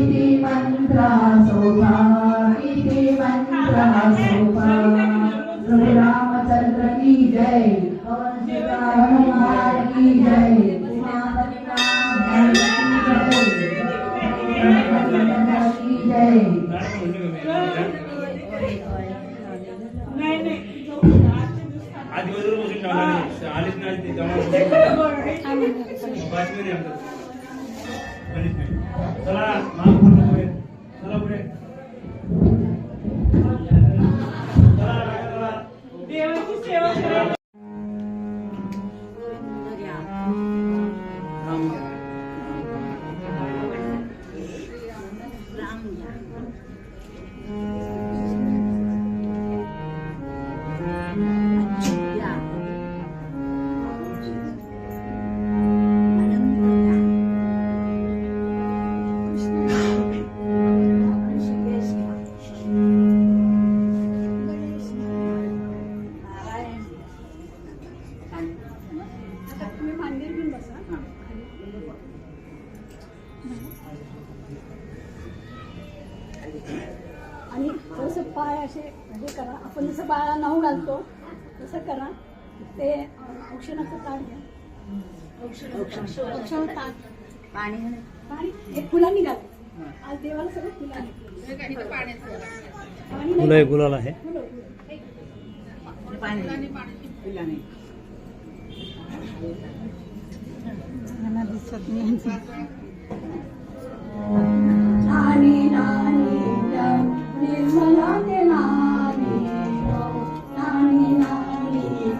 इति मन्त्रः शोभा इति मन्त्रः शोभा प्रभु रामचंद्र की जय पवन हनुमान की जय అది వదిలి కూర్చుంటాం ఆలోచన అది గమనం Olá, vamos असे हे करा. आपण जसं बाळा नाहू घालतो तसं करा. ते औषधाचं ताट घ्या. औषध ताट पाणी पाणी हे फुलांनी घाल. आज देवाला सगळं फुलांनी. फुलं गुलाल आहे. फुलाने दिसत नाही.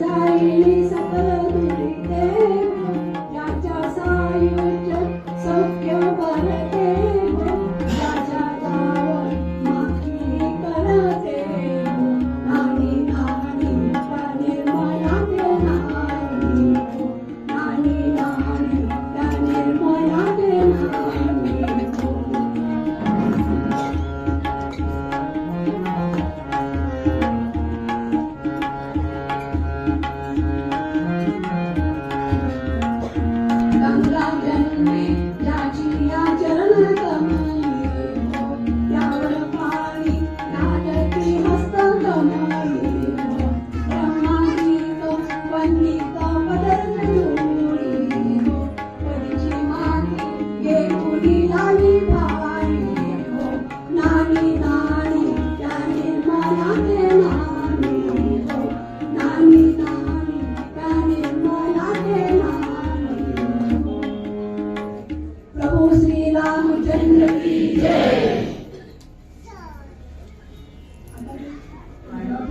जाईल सकल दुरिते 怎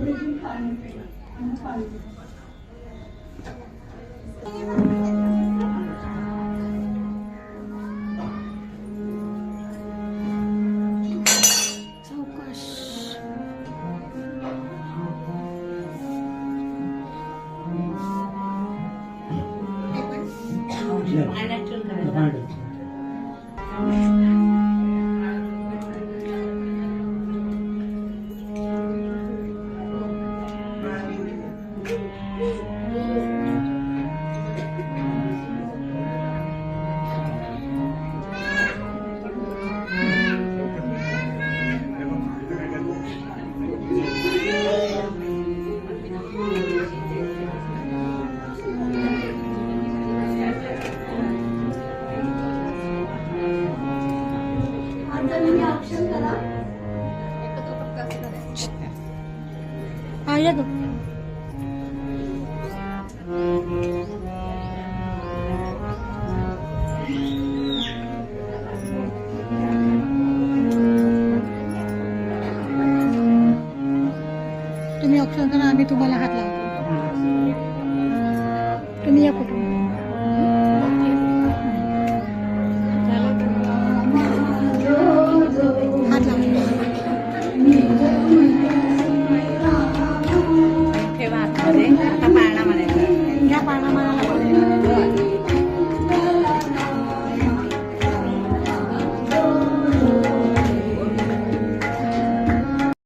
么回事？तुम्ही ऑप्शन करा आम्ही तुम्हाला हात लावतो तुम्ही या कुठून